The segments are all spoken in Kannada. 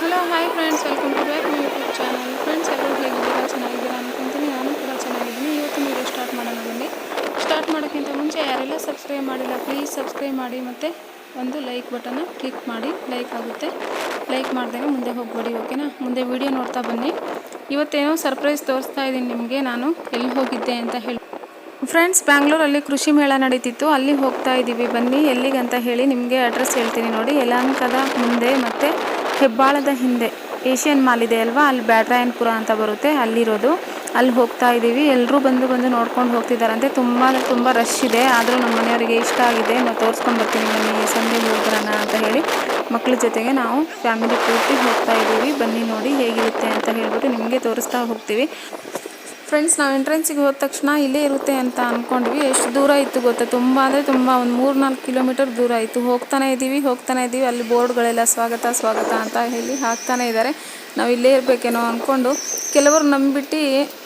Hello hi friends welcome to back my YouTube channel friends ಎಲ್ಲರೂ ಹೇಗಿದ್ದೀರಾ? ಚೆನ್ನಾಗಿದ್ದೀರಾ ಅನ್ಕೊಂತೀನಿ. ನಾನು ಕೂಡ ಚೆನ್ನಾಗಿದ್ದೀನಿ. ಇವತ್ತು ವೀಡಿಯೋ ಸ್ಟಾರ್ಟ್ ಮಾಡೋಣ ಬನ್ನಿ. ಸ್ಟಾರ್ಟ್ ಮಾಡೋಕ್ಕಿಂತ ಮುಂಚೆ ಯಾರೆಲ್ಲ ಸಬ್ಸ್ಕ್ರೈಬ್ ಮಾಡಿಲ್ಲ ಪ್ಲೀಸ್ ಸಬ್ಸ್ಕ್ರೈಬ್ ಮಾಡಿ ಮತ್ತು ಒಂದು ಲೈಕ್ ಬಟನ್ನ ಕ್ಲಿಕ್ ಮಾಡಿ. ಲೈಕ್ ಆಗುತ್ತೆ. ಲೈಕ್ ಮಾಡಿದಾಗ ಮುಂದೆ ಹೋಗ್ಬೇಡಿ ಓಕೆನಾ ಮುಂದೆ ವೀಡಿಯೋ ನೋಡ್ತಾ ಬನ್ನಿ. ಇವತ್ತೇನೋ ಸರ್ಪ್ರೈಸ್ ತೋರಿಸ್ತಾ ಇದ್ದೀನಿ ನಿಮಗೆ. ನಾನು ಎಲ್ಲಿ ಹೋಗಿದ್ದೆ ಅಂತ ಹೇಳಿ. ಫ್ರೆಂಡ್ಸ್ ಬ್ಯಾಂಗ್ಳೂರಲ್ಲಿ ಕೃಷಿ ಮೇಳ ನಡೀತಿತ್ತು. ಅಲ್ಲಿ ಹೋಗ್ತಾ ಇದ್ದೀವಿ ಬನ್ನಿ ಎಲ್ಲಿಗೆ ಅಂತ ಹೇಳಿ ನಿಮಗೆ ಅಡ್ರೆಸ್ ಹೇಳ್ತೀನಿ ನೋಡಿ. ಯಲಹಂಕದ ಮುಂದೆ ಮತ್ತು ಹೆಬ್ಬಾಳದ ಹಿಂದೆ. ಏಷ್ಯನ್ ಮಾಲ್ ಇದೆ ಅಲ್ವಾ? ಅಲ್ಲಿ ಬ್ಯಾಟ್ರಾಯನ್ಪುರ ಅಂತ ಬರುತ್ತೆ. ಅಲ್ಲಿರೋದು. ಅಲ್ಲಿ ಹೋಗ್ತಾ ಇದ್ದೀವಿ. ಎಲ್ಲರೂ ಬಂದು ಬಂದು ನೋಡ್ಕೊಂಡು ಹೋಗ್ತಿದ್ದಾರಂತೆ ತುಂಬ ತುಂಬ ರಶ್ ಇದೆ. ಆದರೂ ನಮ್ಮ ಮನೆಯವರಿಗೆ ಇಷ್ಟ ಆಗಿದೆ. ಮತ್ತು ತೋರಿಸ್ಕೊಂಡು ಬರ್ತೀನಿ ಬನ್ನಿ. ಸಂಜೆ ಹೋಗ್ಬರೋಣ ಅಂತ ಹೇಳಿ ಮಕ್ಕಳ ಜೊತೆಗೆ ನಾವು ಫ್ಯಾಮಿಲಿ ಪೂರ್ತಿ ಹೋಗ್ತಾ ಇದ್ದೀವಿ. ಬನ್ನಿ ನೋಡಿ ಹೇಗಿರುತ್ತೆ ಅಂತ ಹೇಳ್ಬಿಟ್ಟು ನಿಮಗೆ ತೋರಿಸ್ತಾ ಹೋಗ್ತೀವಿ. ಫ್ರೆಂಡ್ಸ್ ನಾವು ಎಂಟ್ರೆನ್ಸಿಗೆ ಹೋದ ತಕ್ಷಣ ಇಲ್ಲೇ ಇರುತ್ತೆ ಅಂತ ಅಂದ್ಕೊಂಡ್ವಿ ಎಷ್ಟು ದೂರ ಇತ್ತು ಗೊತ್ತಾ? ತುಂಬ ಅಂದರೆ ತುಂಬ ಒಂದು ಮೂರು ನಾಲ್ಕು ಕಿಲೋಮೀಟರ್ ದೂರ ಇತ್ತು. ಹೋಗ್ತಾನೆ ಇದ್ದೀವಿ ಹೋಗ್ತಾನೆ ಇದ್ದೀವಿ ಅಲ್ಲಿ ಬೋರ್ಡ್ಗಳೆಲ್ಲ ಸ್ವಾಗತ ಸ್ವಾಗತ ಅಂತ ಹೇಳಿ ಹಾಕ್ತಾನೆ ಇದ್ದಾರೆ. ನಾವು ಇಲ್ಲೇ ಇರಬೇಕೇನೋ ಅಂದ್ಕೊಂಡು ಕೆಲವರು ನಂಬಿಟ್ಟು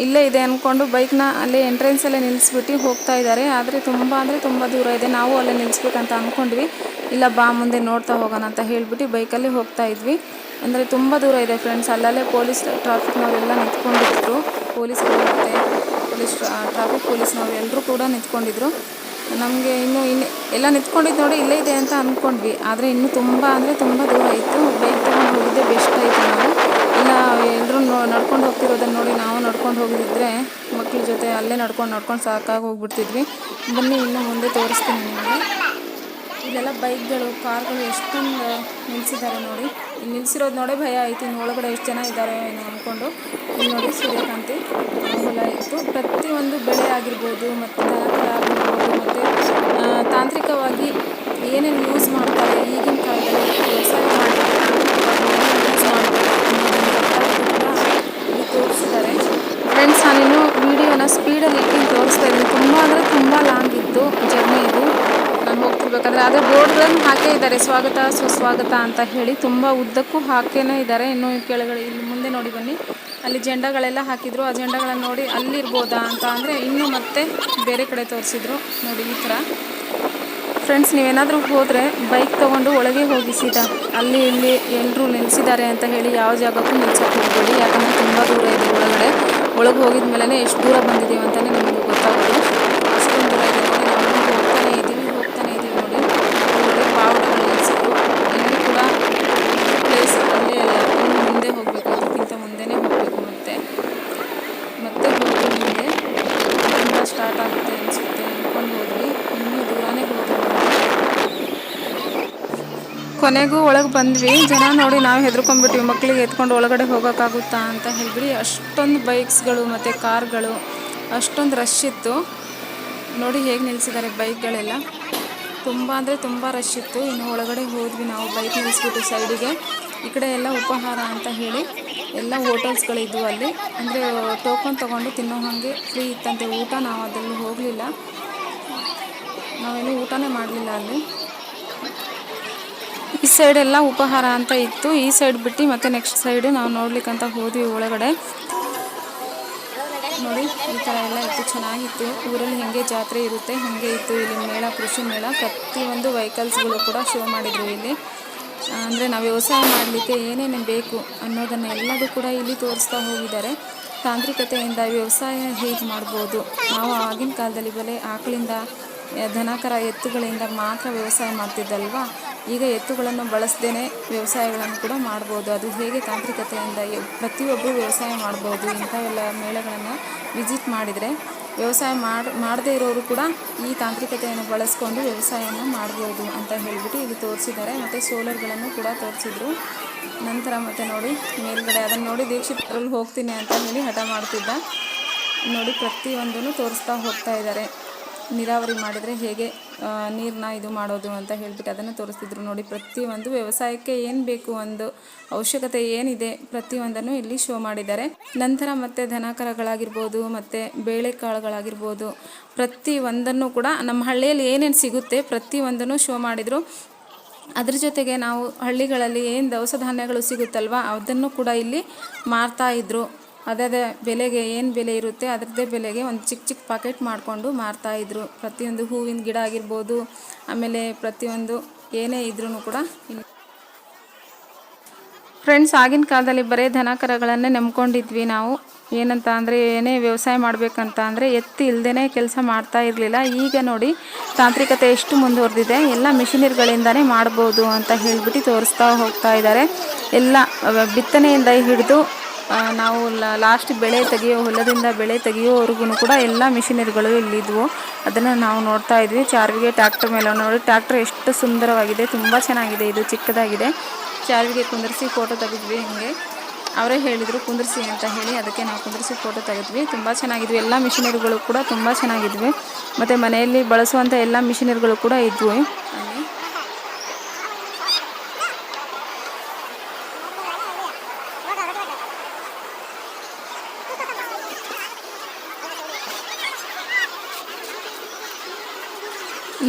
ಇಲ್ಲೇ ಇದೆ ಅಂದ್ಕೊಂಡು ಬೈಕ್ನ ಅಲ್ಲೇ ಎಂಟ್ರೆನ್ಸಲ್ಲೇ ನಿಲ್ಲಿಸ್ಬಿಟ್ಟು ಹೋಗ್ತಾ ಇದ್ದಾರೆ ಆದರೆ ತುಂಬ ಅಂದರೆ ತುಂಬ ದೂರ ಇದೆ. ನಾವು ಅಲ್ಲೇ ನಿಲ್ಲಿಸ್ಬೇಕಂತ ಅಂದ್ಕೊಂಡ್ವಿ ಇಲ್ಲ ಬಾ ಮುಂದೆ ನೋಡ್ತಾ ಹೋಗೋಣ ಅಂತ ಹೇಳಿಬಿಟ್ಟು ಬೈಕಲ್ಲಿ ಹೋಗ್ತಾ ಇದ್ವಿ. ಅಂದರೆ ತುಂಬ ದೂರ ಇದೆ ಫ್ರೆಂಡ್ಸ್ ಅಲ್ಲಲ್ಲೇ ಪೊಲೀಸ್ ಟ್ರಾಫಿಕ್ನವರೆಲ್ಲ ನಿಂತ್ಕೊಂಡಿದ್ರು. ಪೊಲೀಸ್ಗಳು ಮತ್ತು ಪೊಲೀಸ್ ಟ್ರಾಫಿಕ್ ಪೊಲೀಸ್ನವರು ಎಲ್ಲರೂ ಕೂಡ ನಿಂತ್ಕೊಂಡಿದ್ರು. ನಮಗೆ ಇನ್ನು ಇನ್ನು ಎಲ್ಲ ನಿಂತ್ಕೊಂಡಿದ್ದು ನೋಡಿ ಇಲ್ಲೇ ಇದೆ ಅಂತ ಅಂದ್ಕೊಂಡ್ವಿ ಆದರೆ ಇನ್ನೂ ತುಂಬ ಅಂದರೆ ತುಂಬ ದೂರ ಇತ್ತು. ಬೈಕ್ ತಗೊಂಡು ಹೋಗಿದ್ದೆ. ಬೆಸ್ಟ್ ಆಯಿತು ನಾವು ಎಲ್ಲರೂ ನಡ್ಕೊಂಡು ಹೋಗ್ತಿರೋದನ್ನ ನೋಡಿ ನಾವು ನಡ್ಕೊಂಡು ಹೋಗಿದ್ರೆ ಮಕ್ಕಳ ಜೊತೆ ಅಲ್ಲೇ ನಡ್ಕೊಂಡು ನಡ್ಕೊಂಡು ಸಾಕಾಗಿ ಹೋಗ್ಬಿಡ್ತಿದ್ವಿ. ಬನ್ನಿ ಇನ್ನು ಮುಂದೆ ತೋರಿಸ್ತೀನಿ ನಿಮಗೆ. ಇಲ್ಲೆಲ್ಲ ಬೈಕ್ಗಳು, ಕಾರ್ಗಳು ಎಷ್ಟೊಂದು ನಿಲ್ಲಿಸಿದ್ದಾರೆ ನೋಡಿ. ಇಲ್ಲಿ ನಿಲ್ಲಿಸಿರೋದು ನೋಡೇ ಭಯ ಆಯಿತು. ಇನ್ನು ಒಳಗಡೆ ಎಷ್ಟು ಜನ ಇದ್ದಾರೆ ಏನೋ ಅಂದ್ಕೊಂಡು ಇಲ್ಲಿ ನೋಡಿ ಸೂರ್ಯಕಾಂತಿ ಹೊಲ ಇತ್ತು. ಪ್ರತಿಯೊಂದು ಬೆಳೆ ಆಗಿರ್ಬೋದು, ಮತ್ತು ಆಗಿರ್ಬೋದು, ಮತ್ತು ತಾಂತ್ರಿಕವಾಗಿ ಏನೇನು ಯೂಸ್ ಮಾಡ್ತಾರೆ ಈಗಿನ ಕಾಲದಲ್ಲಿ ವ್ಯವಸಾಯ ಮಾಡಲಿಕ್ಕೆ ತಾಂತ್ರಿಕವಾಗಿ ಏನೇನು ಯೂಸ್ ಮಾಡ್ತಾರೆ ಅನ್ನೋದನ್ನು ಕೂಡ ಇಲ್ಲಿ ತೋರಿಸಿದ್ದಾರೆ ಫ್ರೆಂಡ್ಸ್ ನಾನಿನ್ನು ವೀಡಿಯೋನ ಸ್ಪೀಡಲ್ಲಿ ಇಟ್ಟು ತೋರಿಸ್ತಾ ಇದ್ದೀನಿ. ತುಂಬ ಅಂದರೆ ತುಂಬ ಲಾಂಗ್ ಇತ್ತು ಜರ್ನಿ ಇದು. ನಾನು ಹೋಗ್ತಿರ್ಬೇಕಾದ್ರೆ ಅದೇ ಬೋರ್ಡ್ಗಳನ್ನು ಹಾಕೇ ಇದ್ದಾರೆ. ಸ್ವಾಗತ, ಸುಸ್ವಾಗತ ಅಂತ ಹೇಳಿ ತುಂಬ ಉದ್ದಕ್ಕೂ ಹಾಕೇನೇ ಇದ್ದಾರೆ. ಇನ್ನು ಕೆಳಗಡೆ ಇಲ್ಲಿ ಮುಂದೆ ನೋಡಿ ಬನ್ನಿ. ಅಲ್ಲಿ ಜೆಂಡಗಳೆಲ್ಲ ಹಾಕಿದ್ರು. ಆ ಜೆಂಡಗಳನ್ನು ನೋಡಿ ಅಲ್ಲಿರ್ಬೋದಾ ಅಂತ ಅಂದರೆ ಇನ್ನೂ ಮತ್ತೆ ಬೇರೆ ಕಡೆ ತೋರಿಸಿದ್ರು. ನೋಡಿ ಈ ಥರ. ಫ್ರೆಂಡ್ಸ್ ನೀವೇನಾದರೂ ಹೋದರೆ ಬೈಕ್ ತೊಗೊಂಡು ಒಳಗೆ ಹೋಗಿ ಸೀದಾ. ಅಲ್ಲಿ ಇಲ್ಲಿ ಎಲ್ಲರೂ ನಿಲ್ಲಿಸಿದ್ದಾರೆ ಅಂತ ಹೇಳಿ ಯಾವ ಜಾಗಕ್ಕೂ ನಿಲ್ಸೋಕೆ ಹೋಗ್ಬೋದು ಯಾಕಂದರೆ ತುಂಬ ದೂರ ಇದೆ ಒಳಗಡೆ. ಒಳಗೆ ಹೋಗಿದ ಎಷ್ಟು ದೂರ ಬಂದಿದ್ದೀವಿ ಅಂತಲೇ ನಿಮಗೆ ಗೊತ್ತಾಗೋದು ಅಷ್ಟೊಂದು ದೂರ ಇದೆ ನೋಡಿ ನಾವು ಹೋಗ್ತಾನೆ ಇದ್ದೀವಿ ಹೋಗ್ತಾನೆ ಇದ್ದೀವಿ ನೋಡಿ ಒಳಗಡೆ ಬಾವುಟಗಳು ನಿಲ್ಲಿಸಿದ್ರು ಇಲ್ಲಿ ಕೂಡ ಪ್ಲೇಸ್ ಅಲ್ಲೇ ಅಲ್ಲ ಇನ್ನು ಮುಂದೆ ಹೋಗಬೇಕು ಅದಕ್ಕಿಂತ ಮುಂದೆನೇ ಹೋಗಬೇಕು ಮತ್ತೆ ಮತ್ತೆ ಹೋಗಿ ಮುಂದೆ ತುಂಬ ಸ್ಟಾರ್ಟ್ ಆಗುತ್ತೆ ಅನಿಸುತ್ತೆ ಅಂದ್ಕೊಂಡು ಹೋದ್ವಿ ಇನ್ನೂ ದೂರನೇ ಹೋದ್ವಿ ಕೊನೆಗೂ ಒಳಗೆ ಬಂದ್ವಿ. ಜನ ನೋಡಿ ನಾವು ಹೆದರ್ಕೊಂಡ್ಬಿಟ್ವಿ. ಮಕ್ಕಳಿಗೆ ಎತ್ಕೊಂಡು ಒಳಗಡೆ ಹೋಗೋಕ್ಕಾಗುತ್ತಾ ಅಂತ ಹೇಳಿಬಿಡಿ. ಅಷ್ಟೊಂದು ಬೈಕ್ಸ್ಗಳು ಮತ್ತು ಕಾರ್ಗಳು, ಅಷ್ಟೊಂದು ರಶ್ ಇತ್ತು. ನೋಡಿ ಹೇಗೆ ನಿಲ್ಲಿಸಿದ್ದಾರೆ ಬೈಕ್ಗಳೆಲ್ಲ. ತುಂಬ ಅಂದರೆ ತುಂಬ ರಶ್ ಇತ್ತು. ಇನ್ನು ಒಳಗಡೆ ಹೋದ್ವಿ ನಾವು ಬೈಕ್ ನಿಲ್ಲಿಸ್ಬಿಟ್ಟು ಸೈಡಿಗೆ ಈ ಕಡೆ ಎಲ್ಲ ಉಪಹಾರ ಅಂತ ಹೇಳಿ ಎಲ್ಲ ಹೋಟೆಲ್ಸ್ಗಳಿದ್ವು ಅಲ್ಲಿ. ಅಂದರೆ ಟೋಕನ್ ತೊಗೊಂಡು ತಿನ್ನೋ ಹಾಗೆ ಫ್ರೀ ಇತ್ತಂತೆ. ಊಟ ನಾವು ಅದರಲ್ಲಿ ಹೋಗಲಿಲ್ಲ. ನಾವೇನು ಊಟನೇ ಮಾಡಲಿಲ್ಲ ಅಲ್ಲಿ. ಈ ಸೈಡ್ ಎಲ್ಲ ಉಪಹಾರ ಅಂತ ಇತ್ತು. ಈ ಸೈಡ್ ಬಿಟ್ಟು ಮತ್ತೆ ನೆಕ್ಸ್ಟ್ ಸೈಡ್ ನಾವು ನೋಡ್ಲಿಕ್ಕಂತ ಹೋದ್ವಿ ಒಳಗಡೆ. ನೋಡಿ, ಈ ಥರ ಎಲ್ಲ ಇತ್ತು, ಚೆನ್ನಾಗಿತ್ತು. ಊರಲ್ಲಿ ಹೆಂಗೆ ಜಾತ್ರೆ ಇರುತ್ತೆ, ಹಾಗೆ ಇತ್ತು. ಇಲ್ಲಿ ಮೇಳ, ಕೃಷಿ ಮೇಳ. ಪ್ರತಿಯೊಂದು ವೆಹಿಕಲ್ಸ್ಗಳು ಕೂಡ ಶೋ ಮಾಡಿದ್ರು ಇಲ್ಲಿ. ಅಂದರೆ ನಾವು ವ್ಯವಸಾಯ ಮಾಡಲಿಕ್ಕೆ ಏನೇನು ಬೇಕು ಅನ್ನೋದನ್ನು ಎಲ್ಲದೂ ಕೂಡ ಇಲ್ಲಿ ತೋರಿಸ್ತಾ ಹೋಗಿದ್ದಾರೆ. ತಾಂತ್ರಿಕತೆಯಿಂದ ವ್ಯವಸಾಯ ಹೇಗೆ ಮಾಡ್ಬೋದು? ನಾವು ಆಗಿನ ಕಾಲದಲ್ಲಿ ಬಲೆ ಆಕಳಿಂದ ದನಕರ ಎತ್ತುಗಳಿಂದ ಮಾತ್ರ ವ್ಯವಸಾಯ ಮಾಡ್ತಿದ್ದಲ್ವಾ? ಈಗ ಎತ್ತುಗಳನ್ನು ಬಳಸದೇನೆ ವ್ಯವಸಾಯಗಳನ್ನು ಕೂಡ ಮಾಡ್ಬೋದು. ಅದು ಹೇಗೆ ತಾಂತ್ರಿಕತೆಯಿಂದ ಪ್ರತಿಯೊಬ್ಬರು ವ್ಯವಸಾಯ ಮಾಡ್ಬೋದು ಇಂಥವೆಲ್ಲ ಮೇಳಗಳನ್ನು ವಿಸಿಟ್ ಮಾಡಿದರೆ ವ್ಯವಸಾಯ ಮಾಡಿ, ಮಾಡದೇ ಇರೋರು ಕೂಡ ಈ ತಾಂತ್ರಿಕತೆಯನ್ನು ಬಳಸ್ಕೊಂಡು ವ್ಯವಸಾಯವನ್ನು ಮಾಡ್ಬೋದು ಅಂತ ಹೇಳಿಬಿಟ್ಟು ಇಲ್ಲಿ ತೋರಿಸಿದ್ದಾರೆ. ಮತ್ತು ಸೋಲರ್ಗಳನ್ನು ಕೂಡ ತೋರಿಸಿದ್ರು. ನಂತರ ಮತ್ತೆ ನೋಡಿ ಮೇಲ್ಗಡೆ ಅದನ್ನು ನೋಡಿ ದೀಕ್ಷಿತ್ ಹೋಗ್ತೀನಿ ಅಂತ ಹೇಳಿ ಹಠ ಮಾಡ್ತಿದ್ದ. ನೋಡಿ ಪ್ರತಿಯೊಂದನ್ನು ತೋರಿಸ್ತಾ ಹೋಗ್ತಾ ಇದ್ದಾರೆ. ನೀರಾವರಿ ಮಾಡಿದರೆ ಹೇಗೆ ನೀರನ್ನ ಇದು ಮಾಡೋದು ಅಂತ ಹೇಳ್ಬಿಟ್ಟು ಅದನ್ನು ತೋರಿಸ್ತಿದ್ರು. ನೋಡಿ, ಪ್ರತಿಯೊಂದು ವ್ಯವಸಾಯಕ್ಕೆ ಏನು ಬೇಕು ಒಂದು ಅವಶ್ಯಕತೆ ಏನಿದೆ ಪ್ರತಿಯೊಂದನ್ನು ಇಲ್ಲಿ ಶೋ ಮಾಡಿದ್ದಾರೆ. ನಂತರ ಮತ್ತೆ ದನಕರಗಳಾಗಿರ್ಬೋದು, ಮತ್ತು ಬೇಳೆಕಾಳುಗಳಾಗಿರ್ಬೋದು ಪ್ರತಿ ಒಂದನ್ನು ಕೂಡ ನಮ್ಮ ಹಳ್ಳಿಯಲ್ಲಿ ಏನೇನು ಸಿಗುತ್ತೆ ಪ್ರತಿಯೊಂದನ್ನು ಶೋ ಮಾಡಿದರು. ಅದ್ರ ಜೊತೆಗೆ ನಾವು ಹಳ್ಳಿಗಳಲ್ಲಿ ಏನು ದವಸ ಧಾನ್ಯಗಳು ಸಿಗುತ್ತಲ್ವ, ಅದನ್ನು ಕೂಡ ಇಲ್ಲಿ ಮಾರ್ತಾ ಇದ್ರು. ಅದೇ ಬೆಲೆಗೆ ಏನು ಬೆಲೆ ಇರುತ್ತೆ ಅದರದ್ದೇ ಬೆಲೆಗೆ ಒಂದು ಚಿಕ್ಕ ಚಿಕ್ಕ ಪಾಕೆಟ್ ಮಾಡಿಕೊಂಡು ಮಾರ್ತಾಯಿದ್ರು ಪ್ರತಿಯೊಂದು ಹೂವಿನ ಗಿಡ ಆಗಿರ್ಬೋದು, ಆಮೇಲೆ ಪ್ರತಿಯೊಂದು ಏನೇ ಇದ್ರೂ ಕೂಡ ಫ್ರೆಂಡ್ಸ್ ಆಗಿನ ಕಾಲದಲ್ಲಿ ಬರೀ ದನ ಕರಗಳನ್ನೇ ನಂಬ್ಕೊಂಡಿದ್ವಿ ನಾವು. ಏನಂತ ಅಂದರೆ, ಏನೇ ವ್ಯವಸಾಯ ಮಾಡಬೇಕಂತ ಅಂದರೆ ಎತ್ತಿ ಇಲ್ಲದೇ ಕೆಲಸ ಮಾಡ್ತಾ ಇರಲಿಲ್ಲ. ಈಗ ನೋಡಿ, ತಾಂತ್ರಿಕತೆ ಎಷ್ಟು ಮುಂದುವರೆದಿದೆ. ಎಲ್ಲ ಮಿಷಿನರಿಗಳಿಂದನೇ ಮಾಡ್ಬೋದು ಅಂತ ಹೇಳಿಬಿಟ್ಟು ತೋರಿಸ್ತಾ ಹೋಗ್ತಾ ಇದ್ದಾರೆ. ಎಲ್ಲ ಬಿತ್ತನೆಯಿಂದ ಹಿಡಿದು ನಾವು ಲಾಸ್ಟ್ ಬೆಳೆ ತೆಗೆಯೋ, ಹೊಲದಿಂದ ಬೆಳೆ ತೆಗೆಯೋವರೆಗೂ ಕೂಡ ಎಲ್ಲ ಮಿಷಿನರಿಗಳು ಇಲ್ಲಿದ್ವು. ಅದನ್ನು ನಾವು ನೋಡ್ತಾ ಇದ್ವಿ. ಚಾರ್ವಿಗೆ ಟ್ಯಾಕ್ಟರ್ ಮೇಲೆ ನೋಡಿ ಟ್ಯಾಕ್ಟರ್ ಎಷ್ಟು ಸುಂದರವಾಗಿದೆ, ತುಂಬ ಚೆನ್ನಾಗಿದೆ, ಇದು ಚಿಕ್ಕದಾಗಿದೆ. ಚಾರ್ವಿಗೆ ಕುಂದರಿಸಿ ಫೋಟೋ ತೆಗೆದ್ವಿ ಹಿಂಗೆ. ಅವರೇ ಹೇಳಿದರು, ಕುಂದರಿಸಿ ಅಂತ ಹೇಳಿ, ಅದಕ್ಕೆ ನಾವು ಕುಂದರಿಸಿ ಫೋಟೋ ತೆಗೆದ್ವಿ. ತುಂಬ ಚೆನ್ನಾಗಿದ್ವಿ ಎಲ್ಲ ಮಿಷಿನರಿಗಳು ಕೂಡ ತುಂಬ ಚೆನ್ನಾಗಿದ್ವಿ. ಮತ್ತು ಮನೆಯಲ್ಲಿ ಬಳಸುವಂಥ ಎಲ್ಲ ಮಿಷಿನರಿಗಳು ಕೂಡ ಇದ್ವು ಅಲ್ಲಿ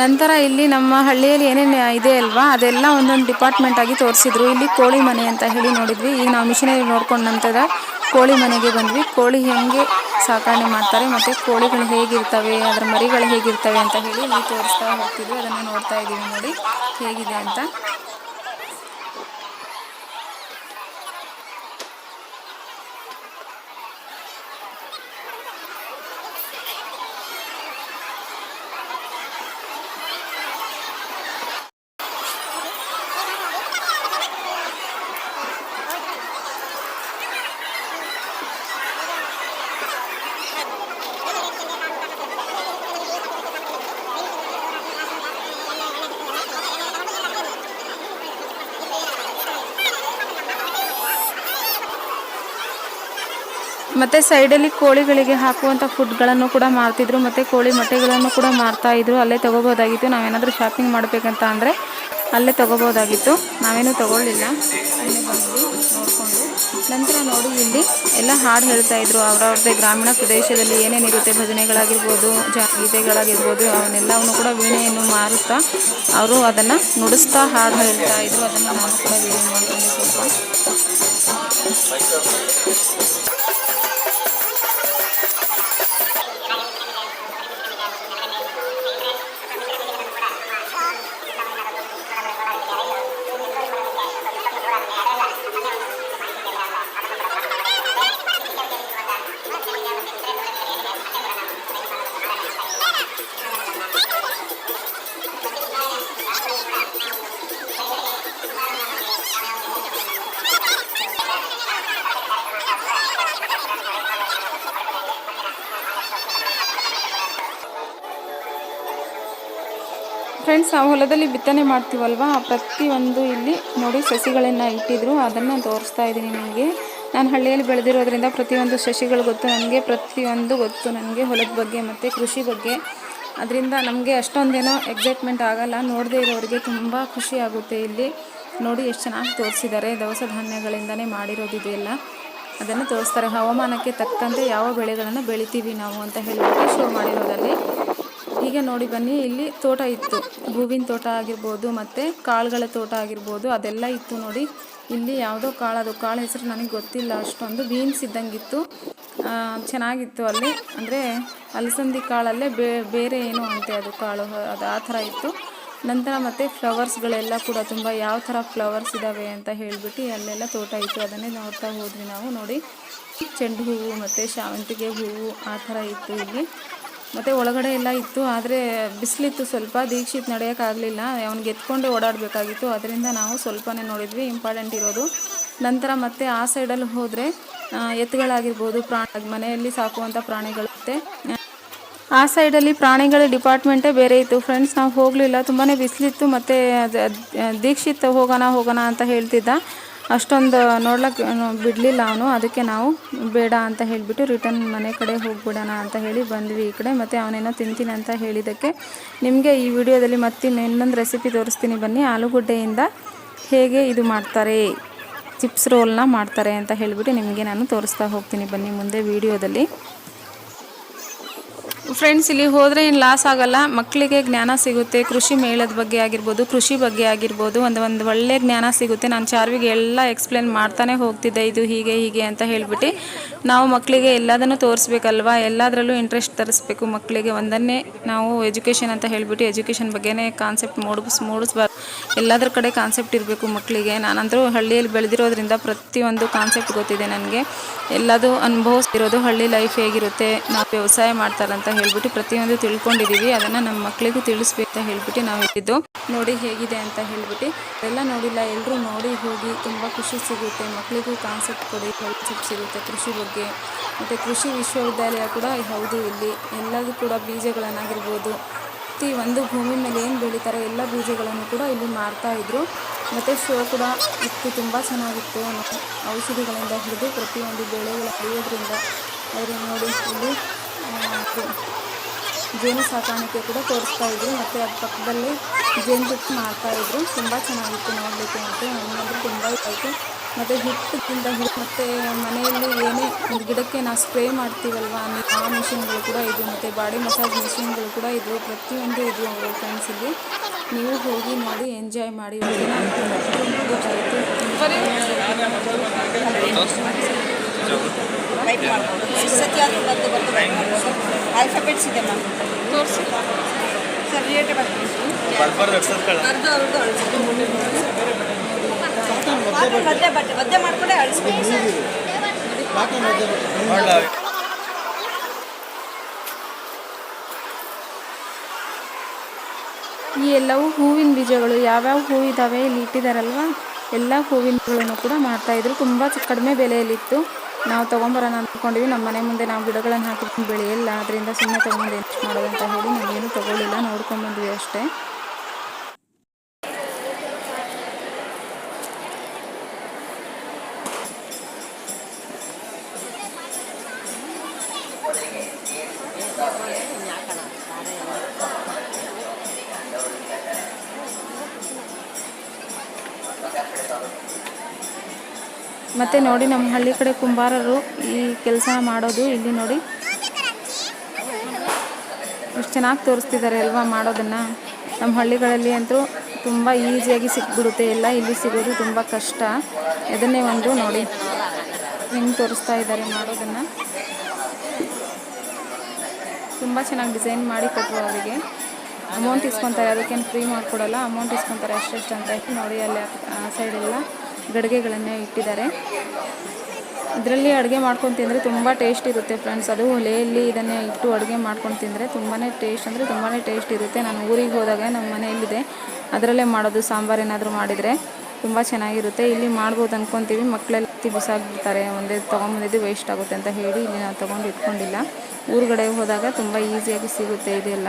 ನಂತರ ಇಲ್ಲಿ ನಮ್ಮ ಹಳ್ಳಿಯಲ್ಲಿ ಏನೇನು ಇದೆ ಅಲ್ವಾ? ಅದೆಲ್ಲ ಒಂದೊಂದು ಡಿಪಾರ್ಟ್ಮೆಂಟ್ ಆಗಿ ತೋರಿಸಿದ್ರು. ಇಲ್ಲಿ ಕೋಳಿ ಮನೆ ಅಂತ ಹೇಳಿ ನೋಡಿದ್ವಿ. ಈಗ ನಾವು ಮಿಷಿನರಿ ನೋಡ್ಕೊಂಡು ನಂತರ ಕೋಳಿ ಮನೆಗೆ ಬಂದ್ವಿ. ಕೋಳಿ ಹೆಂಗೆ ಸಾಕಣೆ ಮಾಡ್ತಾರೆ ಮತ್ತು ಕೋಳಿಗಳು ಹೇಗಿರ್ತವೆ, ಅದರ ಮರಿಗಳು ಹೇಗಿರ್ತವೆ ಅಂತ ಹೇಳಿ ಇಲ್ಲಿ ತೋರಿಸ್ತಾ ಹೋಗ್ತಿದ್ವಿ. ಅದನ್ನು ನೋಡ್ತಾ ಇದ್ದೀವಿ ನೋಡಿ, ಹೇಗಿದೆ ಅಂತ. ಮತ್ತು ಸೈಡಲ್ಲಿ ಕೋಳಿಗಳಿಗೆ ಹಾಕುವಂಥ ಫುಡ್ಗಳನ್ನು ಕೂಡ ಮಾರ್ತಿದ್ರು, ಮತ್ತು ಕೋಳಿ ಮೊಟ್ಟೆಗಳನ್ನು ಕೂಡ ಮಾರ್ತಾ ಇದ್ರು. ಅಲ್ಲೇ ತೊಗೋಬೋದಾಗಿತ್ತು. ನಾವೇನಾದರೂ ಶಾಪಿಂಗ್ ಮಾಡಬೇಕಂತ ಅಂದರೆ ಅಲ್ಲೇ ತೊಗೋಬೋದಾಗಿತ್ತು. ನಾವೇನು ತೊಗೊಳ್ಳಿಲ್ಲ. ಅಲ್ಲೇ ಬಂದ್ವಿ, ನೋಡಿಕೊಂಡು. ನಂತರ ನೋಡಿ ಇಲ್ಲಿ ಎಲ್ಲ ಹಾಡು ಹೇಳ್ತಾ ಇದ್ರು. ಅವ್ರವ್ರದ್ದೇ ಗ್ರಾಮೀಣ ಪ್ರದೇಶದಲ್ಲಿ ಏನೇನಿರುತ್ತೆ ಭಜನೆಗಳಾಗಿರ್ಬೋದು ಗೀತೆಗಳಾಗಿರ್ಬೋದು, ಅವನ್ನೆಲ್ಲವನ್ನು ಕೂಡ ವೀಣೆಯನ್ನು ಮಾರುತ್ತಾ ಅವರು ಅದನ್ನು ನುಡಿಸ್ತಾ ಹಾಡು ಹೇಳ್ತಾ ಇದ್ರು. ಅದನ್ನು ನಾನು ಕೂಡ ವೀಡಿಯೋ ಮಾಡ್ಕೊಂಡೆ ಫ್ರೆಂಡ್ಸ್ ನಾವು ಹೊಲದಲ್ಲಿ ಬಿತ್ತನೆ ಮಾಡ್ತೀವಲ್ವ? ಪ್ರತಿಯೊಂದು ಇಲ್ಲಿ ನೋಡಿ ಸಸಿಗಳನ್ನು ಇಟ್ಟಿದ್ರು. ಅದನ್ನು ತೋರಿಸ್ತಾ ಇದ್ದೀನಿ ನಿಮಗೆ. ನಾನು ಹಳ್ಳಿಯಲ್ಲಿ ಬೆಳೆದಿರೋದ್ರಿಂದ ಪ್ರತಿಯೊಂದು ಸಸಿಗಳು ಗೊತ್ತು ನನಗೆ, ಪ್ರತಿಯೊಂದು ಗೊತ್ತು ನನಗೆ ಹೊಲದ ಬಗ್ಗೆ ಮತ್ತು ಕೃಷಿ ಬಗ್ಗೆ. ಅದರಿಂದ ನಮಗೆ ಅಷ್ಟೊಂದೇನೋ ಎಕ್ಸೈಟ್ಮೆಂಟ್ ಆಗಲ್ಲ. ನೋಡದೇ ಇರೋರಿಗೆ ತುಂಬ ಖುಷಿ ಆಗುತ್ತೆ ಇಲ್ಲಿ. ನೋಡಿ ಎಷ್ಟು ಚೆನ್ನಾಗಿ ತೋರಿಸಿದ್ದಾರೆ. ದವಸ ಧಾನ್ಯಗಳಿಂದನೇ ಮಾಡಿರೋದು ಇದೆಲ್ಲ ಅದನ್ನು ತೋರಿಸ್ತಾರೆ. ಹವಾಮಾನಕ್ಕೆ ತಕ್ಕಂತೆ ಯಾವ ಬೆಳೆಗಳನ್ನು ಬೆಳಿತೀವಿ ನಾವು ಅಂತ ಹೇಳಿಬಿಟ್ಟು ಶೋ ಮಾಡಿರೋದಲ್ಲಿ. ಈಗ ನೋಡಿ ಬನ್ನಿ, ಇಲ್ಲಿ ತೋಟ ಇತ್ತು. ಹೂವಿನ ತೋಟ ಆಗಿರ್ಬೋದು ಮತ್ತು ಕಾಳುಗಳ ತೋಟ ಆಗಿರ್ಬೋದು, ಅದೆಲ್ಲ ಇತ್ತು ನೋಡಿ. ಇಲ್ಲಿ ಯಾವುದೋ ಕಾಳು, ಅದು ಕಾಳು ಹೆಸರು ನನಗೆ ಗೊತ್ತಿಲ್ಲ, ಅಷ್ಟೊಂದು ಬೀನ್ಸ್ ಇದ್ದಂಗಿತ್ತು. ಚೆನ್ನಾಗಿತ್ತು ಅಲ್ಲಿ. ಅಂದರೆ ಅಲಸಂದಿ ಕಾಳಲ್ಲೇ ಬೇರೆ ಏನು ಅಂತೆ ಅದು ಕಾಳು, ಅದು ಆ ಥರ ಇತ್ತು. ನಂತರ ಮತ್ತು ಫ್ಲವರ್ಸ್ಗಳೆಲ್ಲ ಕೂಡ ತುಂಬ, ಯಾವ ಥರ ಫ್ಲವರ್ಸ್ ಇದ್ದಾವೆ ಅಂತ ಹೇಳಿಬಿಟ್ಟು ಅಲ್ಲೆಲ್ಲ ತೋಟ ಇತ್ತು. ಅದನ್ನೇ ನೋಡ್ತಾ ಹೋದ್ವಿ ನಾವು ನೋಡಿ. ಚೆಂಡು ಹೂವು ಮತ್ತು ಶಾವಂತಿಗೆ ಹೂವು ಆ ಥರ ಇತ್ತು ಇಲ್ಲಿ. ಮತ್ತು ಒಳಗಡೆ ಎಲ್ಲ ಇತ್ತು, ಆದರೆ ಬಿಸಿಲಿತ್ತು ಸ್ವಲ್ಪ, ದೀಕ್ಷಿತ್ ನಡೆಯೋಕ್ಕಾಗಲಿಲ್ಲ. ಅವ್ನಿಗೆ ಎತ್ಕೊಂಡು ಓಡಾಡಬೇಕಾಗಿತ್ತು. ಅದರಿಂದ ನಾವು ಸ್ವಲ್ಪನೇ ನೋಡಿದ್ವಿ, ಇಂಪಾರ್ಟೆಂಟ್ ಇರೋದು. ನಂತರ ಮತ್ತೆ ಆ ಸೈಡಲ್ಲಿ ಹೋದರೆ ಎತ್ತುಗಳಾಗಿರ್ಬೋದು, ಪ್ರಾಣಿ, ಮನೆಯಲ್ಲಿ ಸಾಕುವಂಥ ಪ್ರಾಣಿಗಳಿರುತ್ತೆ ಆ ಸೈಡಲ್ಲಿ ಪ್ರಾಣಿಗಳ ಡಿಪಾರ್ಟ್ಮೆಂಟೇ ಬೇರೆ ಇತ್ತು. ಫ್ರೆಂಡ್ಸ್, ನಾವು ಹೋಗಲಿಲ್ಲ. ತುಂಬಾ ಬಿಸಿಲಿತ್ತು, ಮತ್ತು ದೀಕ್ಷಿತ್ ಹೋಗೋಣ ಹೋಗೋಣ ಅಂತ ಹೇಳ್ತಿದ್ದ. ಅಷ್ಟೊಂದು ನೋಡ್ಲಿಕ್ಕೆ ಬಿಡಲಿಲ್ಲ ಅವನು. ಅದಕ್ಕೆ ನಾವು, ಬೇಡ ಅಂತ ಹೇಳಿಬಿಟ್ಟು ರಿಟರ್ನ್ ಮನೆ ಕಡೆ ಹೋಗ್ಬಿಡೋಣ ಅಂತ ಹೇಳಿ ಬಂದ್ವಿ ಈ ಕಡೆ. ಮತ್ತು ಅವನೇನೋ ತಿಂತೀನಿ ಅಂತ ಹೇಳಿದ್ದಕ್ಕೆ ನಿಮಗೆ ಈ ವಿಡಿಯೋದಲ್ಲಿ ಮತ್ತೆ ಇನ್ನೊಂದು ರೆಸಿಪಿ ತೋರಿಸ್ತೀನಿ ಬನ್ನಿ. ಆಲೂಗಡ್ಡೆಯಿಂದ ಹೇಗೆ ಇದು ಮಾಡ್ತಾರೆ ಚಿಪ್ಸ್ ರೋಲ್ನ ಮಾಡ್ತಾರೆ ಅಂತ ಹೇಳಿಬಿಟ್ಟು ನಿಮಗೆ ನಾನು ತೋರಿಸ್ತಾ ಹೋಗ್ತೀನಿ ಬನ್ನಿ ಮುಂದೆ ವಿಡಿಯೋದಲ್ಲಿ. ಫ್ರೆಂಡ್ಸ್ ಇಲ್ಲಿ ಹೋದರೆ ಏನು ಲಾಸ್ ಆಗಲ್ಲ. ಮಕ್ಕಳಿಗೆ ಜ್ಞಾನ ಸಿಗುತ್ತೆ. ಕೃಷಿ ಮೇಳದ ಬಗ್ಗೆ ಆಗಿರ್ಬೋದು, ಕೃಷಿ ಬಗ್ಗೆ ಆಗಿರ್ಬೋದು, ಒಂದು ಒಂದು ಒಳ್ಳೆ ಜ್ಞಾನ ಸಿಗುತ್ತೆ. ನಾನು ಚಾರ್ವಿಗೆ ಎಲ್ಲ ಎಕ್ಸ್ಪ್ಲೇನ್ ಮಾಡ್ತಾನೆ ಹೋಗ್ತಿದ್ದೆ. ಇದು ಹೀಗೆ ಹೀಗೆ ಅಂತ ಹೇಳಿಬಿಟ್ಟು ನಾವು ಮಕ್ಕಳಿಗೆ ಎಲ್ಲದನ್ನು ತೋರಿಸ್ಬೇಕಲ್ವ? ಎಲ್ಲದರಲ್ಲೂ ಇಂಟ್ರೆಸ್ಟ್ ತರಿಸ್ಬೇಕು ಮಕ್ಕಳಿಗೆ ಒಂದನ್ನೇ ನಾವು ಎಜುಕೇಷನ್ ಅಂತ ಹೇಳಿಬಿಟ್ಟು ಎಜುಕೇಷನ್ ಬಗ್ಗೆನೇ ಕಾನ್ಸೆಪ್ಟ್ ಮೂಡಿಸ್ ಮೂಡಿಸ್ಬಾರ್ದು ಎಲ್ಲದ್ರ ಕಡೆ ಕಾನ್ಸೆಪ್ಟ್ ಇರಬೇಕು ಮಕ್ಕಳಿಗೆ ನಾನಂದರೂ ಹಳ್ಳಿಯಲ್ಲಿ ಬೆಳೆದಿರೋದ್ರಿಂದ ಪ್ರತಿಯೊಂದು ಕಾನ್ಸೆಪ್ಟ್ ಗೊತ್ತಿದೆ ನನಗೆ. ಎಲ್ಲದೂ ಅನುಭವಿಸ್ತಿರೋದು ಹಳ್ಳಿ ಲೈಫ್ ಹೇಗಿರುತ್ತೆ? ನಾವು ವ್ಯವಸಾಯ ಮಾಡ್ತಾರಂತ ಹೇಳ್ಬಿಟ್ಟು ಪ್ರತಿಯೊಂದು ತಿಳ್ಕೊಂಡಿದ್ದೀವಿ. ಅದನ್ನು ನಮ್ಮ ಮಕ್ಕಳಿಗೂ ತಿಳಿಸ್ಬೇಕು ಅಂತ ಹೇಳ್ಬಿಟ್ಟು ನಾವು ಹೇಳಿದ್ದು. ನೋಡಿ ಹೇಗಿದೆ ಅಂತ ಹೇಳ್ಬಿಟ್ಟು. ಎಲ್ಲ ನೋಡಿಲ್ಲ. ಎಲ್ಲರೂ ನೋಡಿ ಹೋಗಿ ತುಂಬ ಖುಷಿ ಸಿಗುತ್ತೆ. ಮಕ್ಕಳಿಗೂ ಕಾನ್ಸೆಪ್ಟ್ ಕೊಡಿ. ಕಾನ್ಸೆಪ್ಟ್ ಸಿಗುತ್ತೆ ಕೃಷಿ ಬಗ್ಗೆ. ಮತ್ತು ಕೃಷಿ ವಿಶ್ವವಿದ್ಯಾಲಯ ಕೂಡ ಹೌದು ಇಲ್ಲಿ. ಎಲ್ಲದೂ ಕೂಡ ಬೀಜಗಳನ್ನಾಗಿರ್ಬೋದು. ಪ್ರತಿ ಒಂದು ಭೂಮಿ ಮೇಲೆ ಏನು ಬೆಳೀತಾರೆ ಎಲ್ಲ ಬೀಜಗಳನ್ನು ಕೂಡ ಇಲ್ಲಿ ಮಾರ್ತಾ ಇದ್ರು. ಮತ್ತು ಶೋ ಕೂಡ ಇತ್ತು. ತುಂಬ ಚೆನ್ನಾಗಿತ್ತು. ಔಷಧಿಗಳಿಂದ ಹಿಡಿದು ಪ್ರತಿಯೊಂದು ಬೆಳೆಗಳು ಬೆಳೆಯೋದ್ರಿಂದ. ಅವರು ನೋಡಿ ಇಲ್ಲಿ ಜೇನು ಸಾಕಾಣಿಕೆ ಕೂಡ ತೋರಿಸ್ತಾ ಇದ್ರು. ಮತ್ತು ಅದ್ರ ಪಕ್ಕದಲ್ಲಿ ಜೇನುತುಪ್ಪ ಮಾಡ್ತಾ ಇದ್ರು. ತುಂಬ ಚೆನ್ನಾಗಿತ್ತು. ನೋಡಲಿಕ್ಕೆ ಮತ್ತು ನಮಗಂತೂ ತುಂಬ ಇದಾಯಿತು. ಮತ್ತು ಹಿಟ್ಟಿಂದ ಹಿಟ್ಟು ಮತ್ತು ಮನೆಯಲ್ಲಿ ಏನೇ ಗಿಡಕ್ಕೆ ನಾವು ಸ್ಪ್ರೇ ಮಾಡ್ತೀವಲ್ವ, ಆ ಮಿಷಿನ್ಗಳು ಕೂಡ ಇದ್ವು. ಮತ್ತು ಬಾಡಿ ಮಸಾಜ್ ಮಿಷಿನ್ಗಳು ಕೂಡ ಇದ್ವು. ಪ್ರತಿಯೊಂದು ಇದ್ವು ಫ್ರೆಂಡ್ಸ್ ಇಲ್ಲಿ ನೀವು ಹೋಗಿ ನೋಡಿ ಎಂಜಾಯ್ ಮಾಡಿ. ಓಕೆನಾ ಗೊತ್ತಾಯಿತು ಟೈಪ್ ಮಾಡ್ಬೋದು ಎಷ್ಟು ಸತಿ ಆದರೂ ಬಂದು ಬಂದು ಆಲ್ಫಾಬೆಟ್ಸ್ ಇದೆ ಮ್ಯಾಮ್. ತೋರಿಸಿ. ಸರ್ ರಿಲೇಟೆಡ್ ಬರ್ತೀನಿ ಅರ್ಧ ಅವ್ರದ್ದು ಅಳಿಸ್ಬೇಕು ಒದ್ದೆ ಬಟ್ಟೆ ಒದ್ದೆ ಮಾಡ್ಕೊಂಡೆ ಅಳಿಸ್ಬೇಕು ಈ ಎಲ್ಲವೂ ಹೂವಿನ ಬೀಜಗಳು ಯಾವ್ಯಾವ ಹೂ ಇದ್ದಾವೆ ಇಲ್ಲಿ ಇಟ್ಟಿದ್ದಾರಲ್ವ ಎಲ್ಲ ಹೂವಿನ ಬೀಜಗಳನ್ನು ಕೂಡ ಮಾಡ್ತಾಯಿದ್ರು ತುಂಬ ತುಂಬಾ ಕಡಿಮೆ ಬೆಲೆಯಲ್ಲಿತ್ತು. ನಾವು ತೊಗೊಂಬರೋಣ ಅಂದ್ಕೊಂಡಿವಿ. ನಮ್ಮ ಮನೆ ಮುಂದೆ ನಾವು ಗಿಡಗಳನ್ನು ಹಾಕಿಕೊಂಡು ಬೆಳೆಯಲ್ಲ. ಅದರಿಂದ ಸುಮ್ಮನೆ ತೊಗೊಂಡು ಏನು ಮಾಡೋದು ಅಂತ ಹೇಳಿ ನಾವೇನು ತೊಗೊಳ್ಳಿಲ್ಲ. ನೋಡ್ಕೊಂಡ್ಬಂದ್ವಿ ಅಷ್ಟೇ. ಮತ್ತು ನೋಡಿ ನಮ್ಮ ಹಳ್ಳಿ ಕಡೆ ಕುಂಬಾರರು ಈ ಕೆಲಸ ಮಾಡೋದು. ಇಲ್ಲಿ ನೋಡಿ ಎಷ್ಟು ಚೆನ್ನಾಗಿ ತೋರಿಸ್ತಿದ್ದಾರೆ ಅಲ್ವಾ ಮಾಡೋದನ್ನು. ನಮ್ಮ ಹಳ್ಳಿಗಳಲ್ಲಿ ಅಂತೂ ತುಂಬ ಈಸಿಯಾಗಿ ಸಿಕ್ಬಿಡುತ್ತೆ. ಎಲ್ಲ ಇಲ್ಲಿ ಸಿಗೋದು ತುಂಬ ಕಷ್ಟ. ಅದನ್ನೇ ಒಂದು ನೋಡಿ ಹೆಂಗೆ ತೋರಿಸ್ತಾ ಇದ್ದಾರೆ ಮಾಡೋದನ್ನು. ತುಂಬ ಚೆನ್ನಾಗಿ ಡಿಸೈನ್ ಮಾಡಿ ಕೊಟ್ಟರು ಅವರಿಗೆ. ಅಮೌಂಟ್ ಇಸ್ಕೊತಾರೆ. ಅದಕ್ಕೇನು ಫ್ರೀ ಮಾಡಿಕೊಡಲ್ಲ. ಅಮೌಂಟ್ ಇಸ್ಕೊತಾರೆ ಅಷ್ಟೆಷ್ಟು ಅಂತ ನೋಡಿ ಅಲ್ಲಿ ಆ ಸೈಡೆಲ್ಲ ಗಡಿಗೆಗಳನ್ನೇ ಇಟ್ಟಿದ್ದಾರೆ. ಇದರಲ್ಲಿ ಅಡುಗೆ ಮಾಡ್ಕೊಂಡು ತಿಂದರೆ ತುಂಬ ಟೇಸ್ಟ್ ಇರುತ್ತೆ ಫ್ರೆಂಡ್ಸ್ ಅದು ಒಲೆಯಲ್ಲಿ ಇದನ್ನೇ ಇಟ್ಟು ಅಡುಗೆ ಮಾಡ್ಕೊಂಡು ತಿಂದರೆ ತುಂಬಾ ಟೇಸ್ಟ್ ಅಂದರೆ ತುಂಬಾ ಟೇಸ್ಟ್ ಇರುತ್ತೆ. ನಾನು ಊರಿಗೆ ಹೋದಾಗ ನಮ್ಮ ಮನೆಯಲ್ಲಿದೆ. ಅದರಲ್ಲೇ ಮಾಡೋದು, ಸಾಂಬಾರು ಏನಾದರೂ ಮಾಡಿದರೆ ತುಂಬ ಚೆನ್ನಾಗಿರುತ್ತೆ. ಇಲ್ಲಿ ಮಾಡ್ಬೋದು ಅಂದ್ಕೊತೀವಿ ಮಕ್ಕಳೆಲ್ಲ ಎತ್ತಿ ಬಿಸಾಕ್ಬಿಡ್ತಾರೆ. ಒಂದೇ ತೊಗೊಂಬಂದಿದ್ದು ವೇಸ್ಟ್ ಆಗುತ್ತೆ ಅಂತ ಹೇಳಿ ಇಲ್ಲಿ ನಾವು ತೊಗೊಂಡು ಇಟ್ಕೊಂಡಿಲ್ಲ. ಊರುಗಡೆ ಹೋದಾಗ ತುಂಬ ಈಸಿಯಾಗಿ ಸಿಗುತ್ತೆ ಇದೆಲ್ಲ.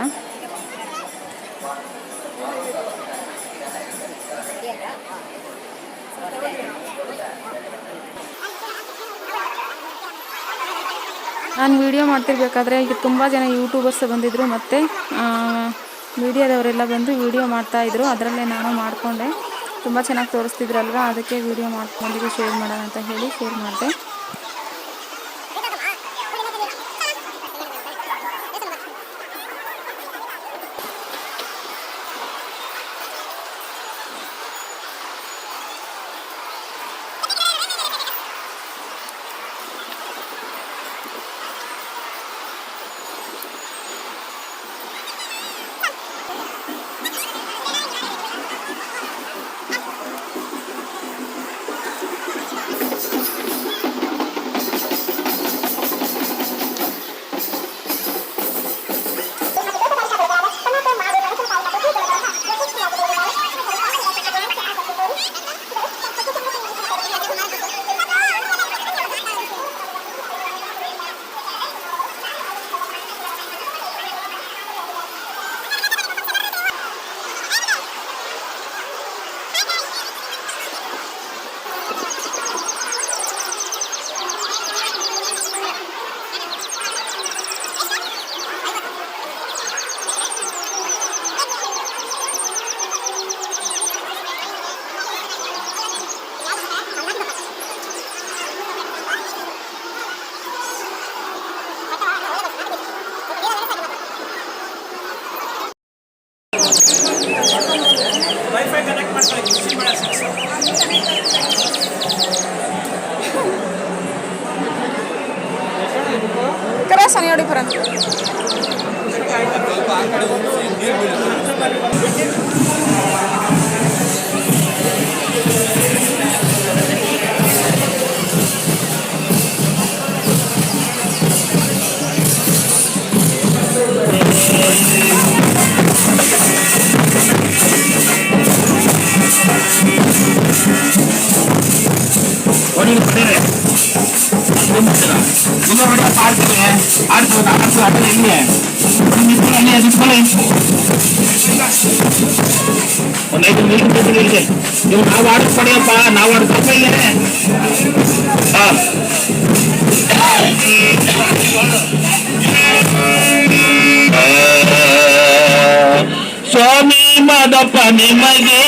ನಾನು ವಿಡಿಯೋ ಮಾಡ್ತಿರ್ಬೇಕಾದ್ರೆ ಈಗ ತುಂಬ ಜನ ಯೂಟ್ಯೂಬರ್ಸ್ ಬಂದಿದ್ದರು ಮತ್ತು ಮೀಡಿಯಾದವರೆಲ್ಲ ಬಂದು ವಿಡಿಯೋ ಮಾಡ್ತಾಯಿದ್ರು ಅದರಲ್ಲೇ ನಾನು ಮಾಡಿಕೊಂಡೆ. ತುಂಬ ಚೆನ್ನಾಗಿ ತೋರಿಸ್ತಿದ್ರಲ್ವ? ಅದಕ್ಕೆ ವಿಡಿಯೋ ಮಾಡ್ಕೊಂಡಿದ್ದು ಶೇರ್ ಮಾಡೋಣ ಅಂತ ಹೇಳಿ ಶೇರ್ ಮಾಡಿದೆ. ಒಂದು ಐದು ನಿಮಿಷ ಇಲ್ಲಿ ನೀವು ನಾವು ಆಡಕ್ ಪಡೆಯಪ್ಪ ನಾವು ಇಲ್ಲಿ ಹಾಂ ಸ್ವಾಮಿ ಮಾದಪ್ಪ ನಿಮಗೆ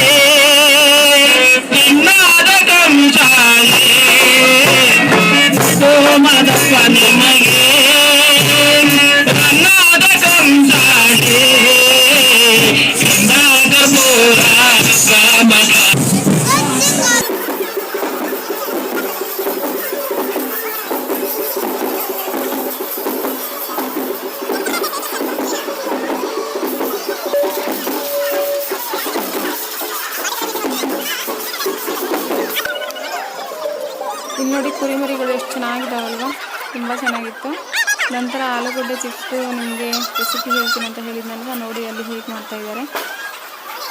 ಕುರಿಮರಿಗಳು ಎಷ್ಟು ಚೆನ್ನಾಗಿದ್ದಾವಲ್ವ? ತುಂಬ ಚೆನ್ನಾಗಿತ್ತು. ನಂತರ ಆಲೂಗಡ್ಡೆ ಚಿಪ್ಸು ನಿಮಗೆ ರೆಸಿಪಿ ಹೇಳ್ತೀನಿ ಅಂತ ಹೇಳಿದ್ನಲ್ವ ನೋಡಿ ಅಲ್ಲಿ ಹೇಗೆ ಮಾಡ್ತಾ ಇದ್ದಾರೆ.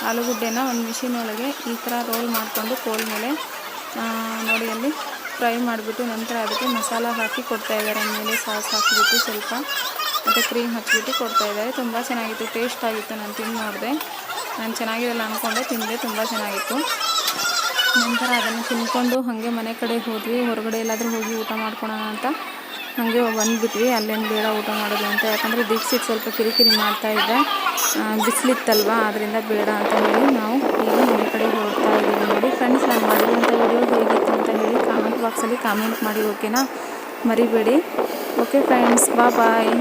ಆಲೂಗಡ್ಡೆನ ಒಂದು ಮಿಷಿನ್ ಒಳಗೆ ಈ ಥರ ರೋಲ್ ಮಾಡಿಕೊಂಡು ಕೋಲ್ ಮೇಲೆ ನೋಡಿ ಅಲ್ಲಿ ಫ್ರೈ ಮಾಡಿಬಿಟ್ಟು ನಂತರ ಅದಕ್ಕೆ ಮಸಾಲ ಹಾಕಿ ಕೊಡ್ತಾ ಇದ್ದಾರೆ. ಮೇಲೆ ಸಾಸ್ ಹಾಕಿಬಿಟ್ಟು ಸ್ವಲ್ಪ, ಮತ್ತು ಕ್ರೀಮ್ ಹಾಕಿಬಿಟ್ಟು ಕೊಡ್ತಾ ಇದ್ದಾರೆ. ತುಂಬ ಚೆನ್ನಾಗಿತ್ತು ಟೇಸ್ಟ್ ಆಗಿತ್ತು. ನಾನು ತಿಂದು ನೋಡಿದೆ. ನಾನು ಚೆನ್ನಾಗಿರಲ್ಲ ಅಂದ್ಕೊಂಡೆ ತಿಂದೆ. ತುಂಬ ಚೆನ್ನಾಗಿತ್ತು. ನಂತರ ಅದನ್ನು ತಿನ್ಕೊಂಡು ಹಾಗೆ ಮನೆ ಕಡೆ ಹೋದ್ವಿ. ಹೊರಗಡೆ ಎಲ್ಲಾದರೂ ಹೋಗಿ ಊಟ ಮಾಡ್ಕೊಳೋಣ ಅಂತ ಹಾಗೆ ಬಂದುಬಿಟ್ವಿ. ಅಲ್ಲೇನು ಬೇಡ ಊಟ ಮಾಡೋದು ಅಂತ. ಯಾಕಂದರೆ ದೀಕ್ಷಿತ್ ಸ್ವಲ್ಪ ಕಿರಿಕಿರಿ ಮಾಡ್ತಾ ಆ, ಬಿಸಿಲಿತ್ತಲ್ವ? ಅದರಿಂದ ಬೇಡ ಅಂತ ಹೇಳಿ ನಾವು ಈಗ ಮನೆ ಕಡೆ ಹೋಗ್ತಾ ಇದ್ದೀವಿ ನೋಡಿ. ಫ್ರೆಂಡ್ಸ್ ನಾನು ಮಾಡಿರುವಂಥ ವಿಡಿಯೋ ಹೇಗಿತ್ತು ಅಂತ ಹೇಳಿ ಕಾಮೆಂಟ್ ಬಾಕ್ಸಲ್ಲಿ ಕಾಮೆಂಟ್ ಮಾಡಿ ಓಕೆನಾ ಮರಿಬೇಡಿ. ಓಕೆ ಫ್ರೆಂಡ್ಸ್ ಬಾ ಬಾಯ್